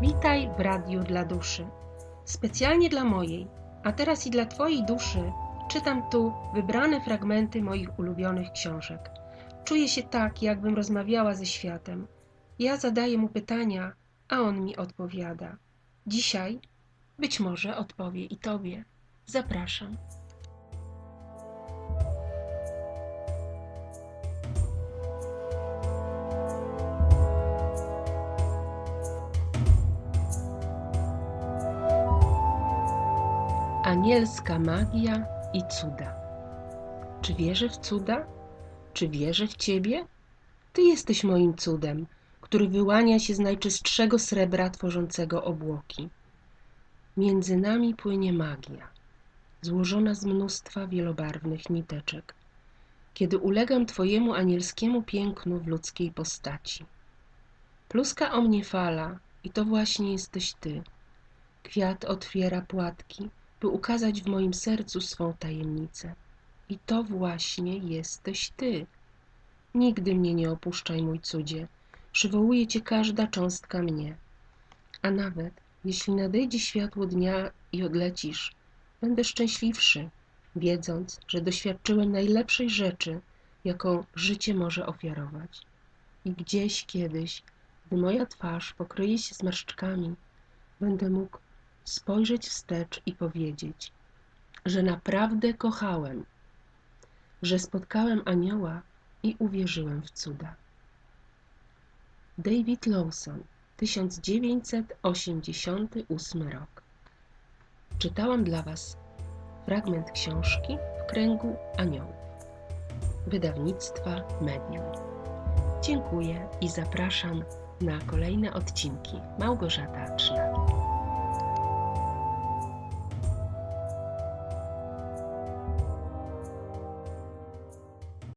Witaj w Radiu dla Duszy. Specjalnie dla mojej, a teraz i dla Twojej duszy czytam tu wybrane fragmenty moich ulubionych książek. Czuję się tak, jakbym rozmawiała ze światem. Ja zadaję mu pytania, a on mi odpowiada. Dzisiaj być może odpowie i Tobie. Zapraszam. Anielska magia i cuda. Czy wierzę w cuda? Czy wierzę w Ciebie? Ty jesteś moim cudem, który wyłania się z najczystszego srebra tworzącego obłoki. Między nami płynie magia, złożona z mnóstwa wielobarwnych niteczek. Kiedy ulegam Twojemu anielskiemu pięknu w ludzkiej postaci. Pluska o mnie fala i to właśnie jesteś Ty. Kwiat otwiera płatki, by ukazać w moim sercu swą tajemnicę. I to właśnie jesteś Ty. Nigdy mnie nie opuszczaj, mój cudzie. Przywołuje Cię każda cząstka mnie. A nawet jeśli nadejdzie światło dnia i odlecisz, będę szczęśliwszy, wiedząc, że doświadczyłem najlepszej rzeczy, jaką życie może ofiarować. I gdzieś kiedyś, gdy moja twarz pokryje się zmarszczkami, będę mógł spojrzeć wstecz i powiedzieć, że naprawdę kochałem, że spotkałem anioła i uwierzyłem w cuda. David Lawson, 1988 rok. Czytałam dla Was fragment książki w kręgu aniołów. Wydawnictwa Medium. Dziękuję i zapraszam na kolejne odcinki. Małgorzata Trzynasta.